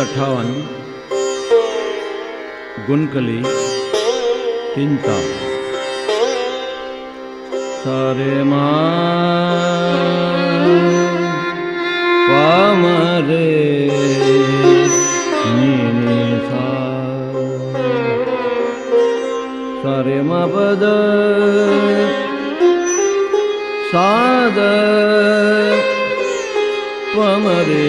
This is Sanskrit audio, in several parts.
अठावन गुनकली चिंता सारे नीने सा। सारे पद साद पमरे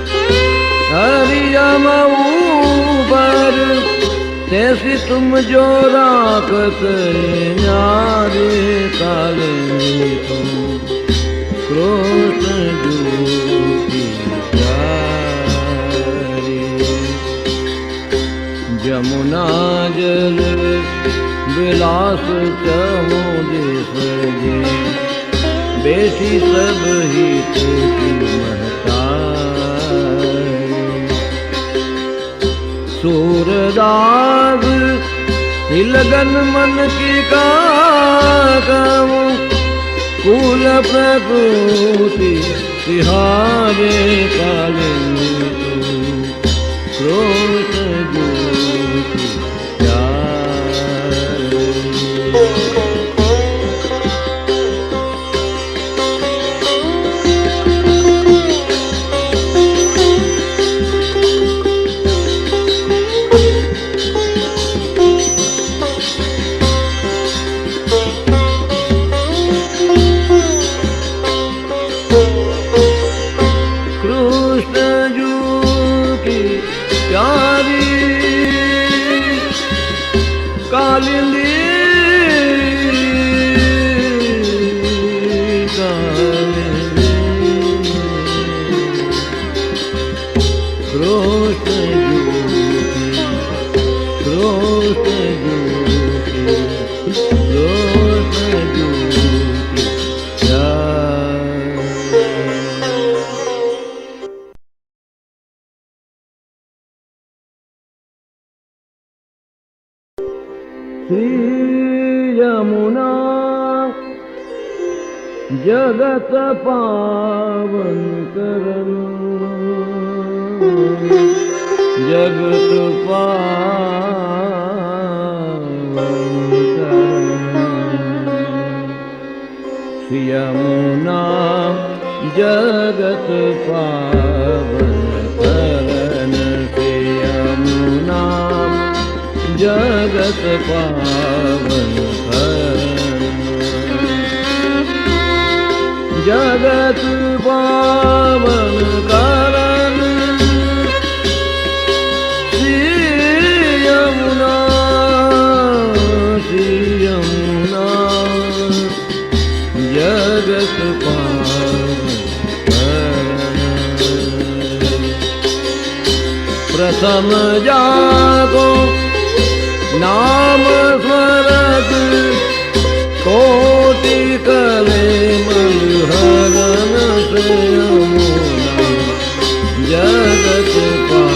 तैसी तुम जो राखत न्यारे प्यारी। जमुना जल विलास चमो जी बेटी सब ही की सूरदाग लगन मन की काकम कुल प्रकृति तिहारे काले क्रोध यमुना जगत पावन करन जगत पावन श्री यमुना जगत पावन जगत पावन जगत पावन करन श्री यमुना श्री यमुना। जगत करन प्रथम जागो નામ સ્મરત કોટી કલે મનહરન જગત પા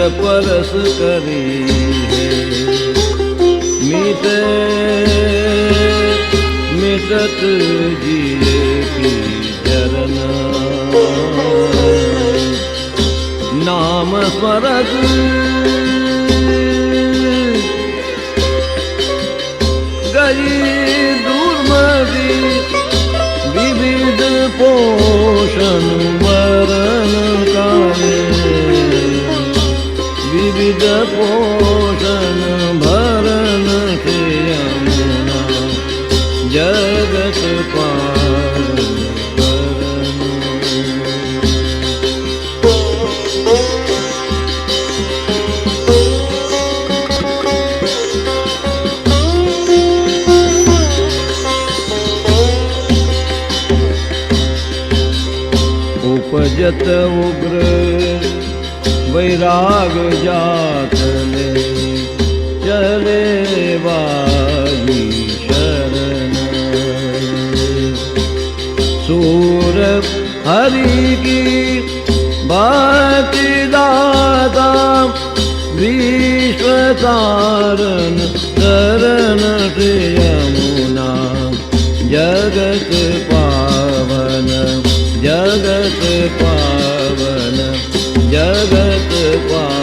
परस करी है मिटे मिटत जिए की चरण नाम स्मरत गई दुर्मदी विविध पोषण उग्र वैराग वाली शरण। सूर हरि की बाती दाता विश्व तारण शरण यमुना जगत पावन जगत पावन जगत पावन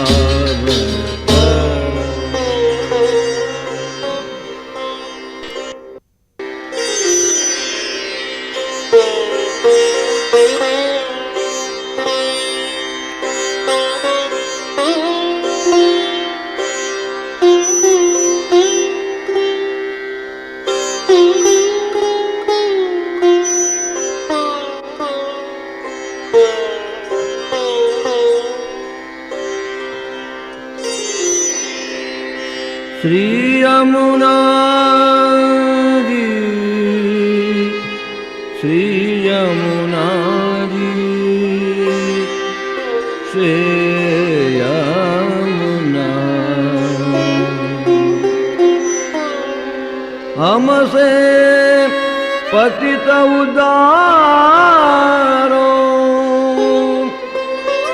श्री यमुना जी श्री यमुना जी श्री यमुना हमसे पतित उदारो।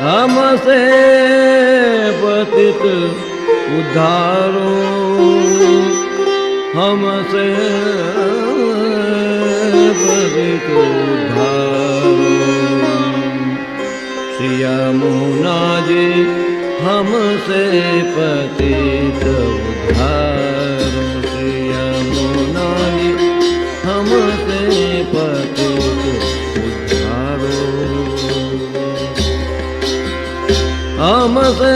हमसे पतित उद्धारो हमसे पतित उद्धारो श्री यमुना जी हमसे पतित उद्धारो हमसे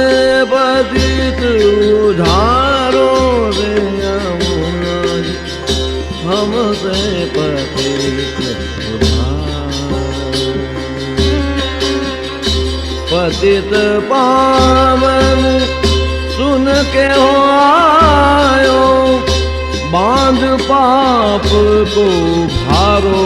पतित उधारो रे यमुना जी, हमसे पतित उधारो पतित पावन सुन के हो आयो बांध पाप को भारो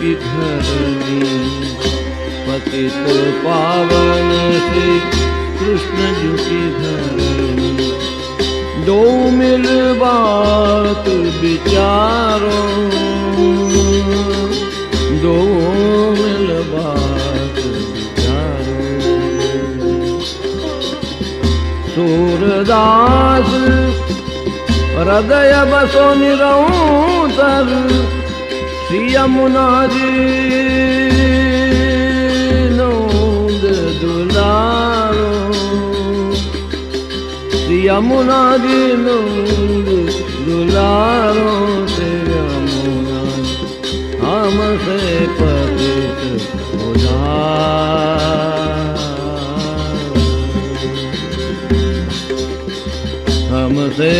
की धरणी पतित पावन श्री कृष्ण जू की धरणी दो मिल बात विचारो, दो मिल बात विचारो सूरदास हृदय बसो निरंतर। શ્રી યમુનાજી નોંદ દુલારો શ્રી યમુનાજી નોંદ દુલારો શ્રી યમુના હમ સે પવિત્ર ઉદાર હમ સે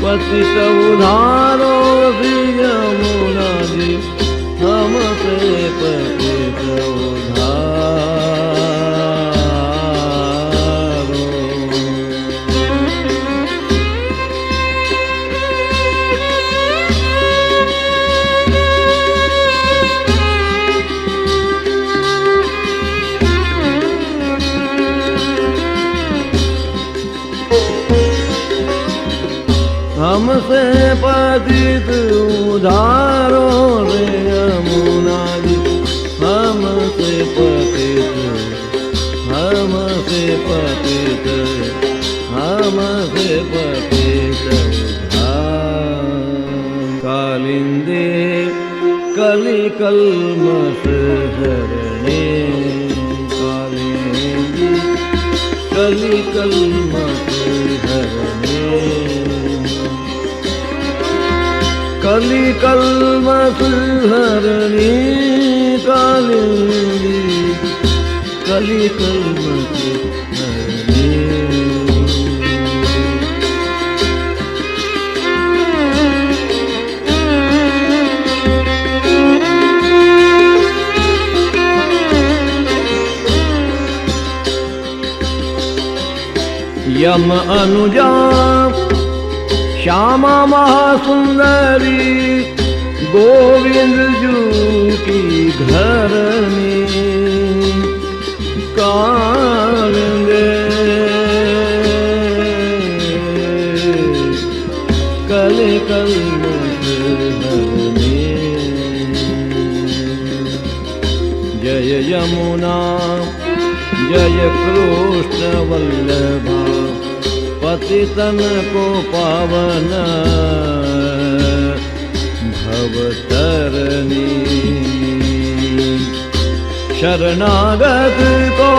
પતિત ઉધારો શ્રી कलि कलमस हरणे कालिंदी कलि कलमस हरणे कलि कलमस हरणी कालिंदी कलि कलमस यम अनुजा श्यामा महासुंदरी, गोविंद जू की घर में कले कल जय यमुना, जय वल्लभा पतितन को पावन। भवतरणी। शरणागत को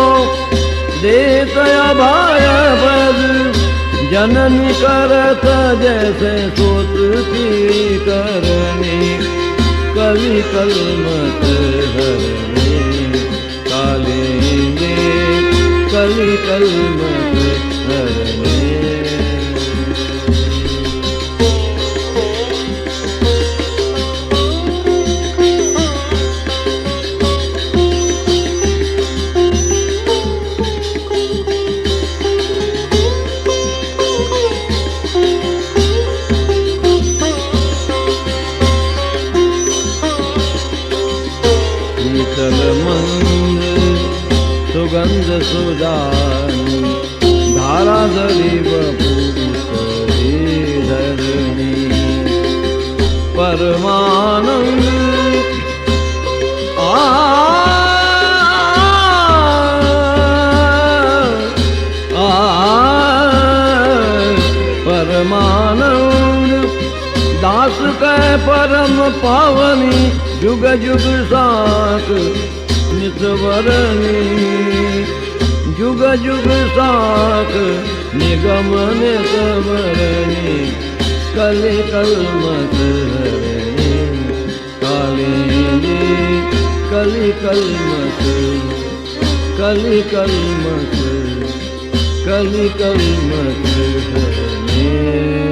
पद जननी करत जैसे सोत की करनी कवि कलमत हरणी। कालेंगे कलि कलमत हरणे सुगंध सुदानी धारा जली बपूतरी धरणी परमानंद आ आ परमानंद दास कै परम पावनी जुग जुग साथ निसवरणी जुग जुग साथ निगम निसवरणी कलि कलमत कलि कलमत कलि कलमत कलि कलमत हरणी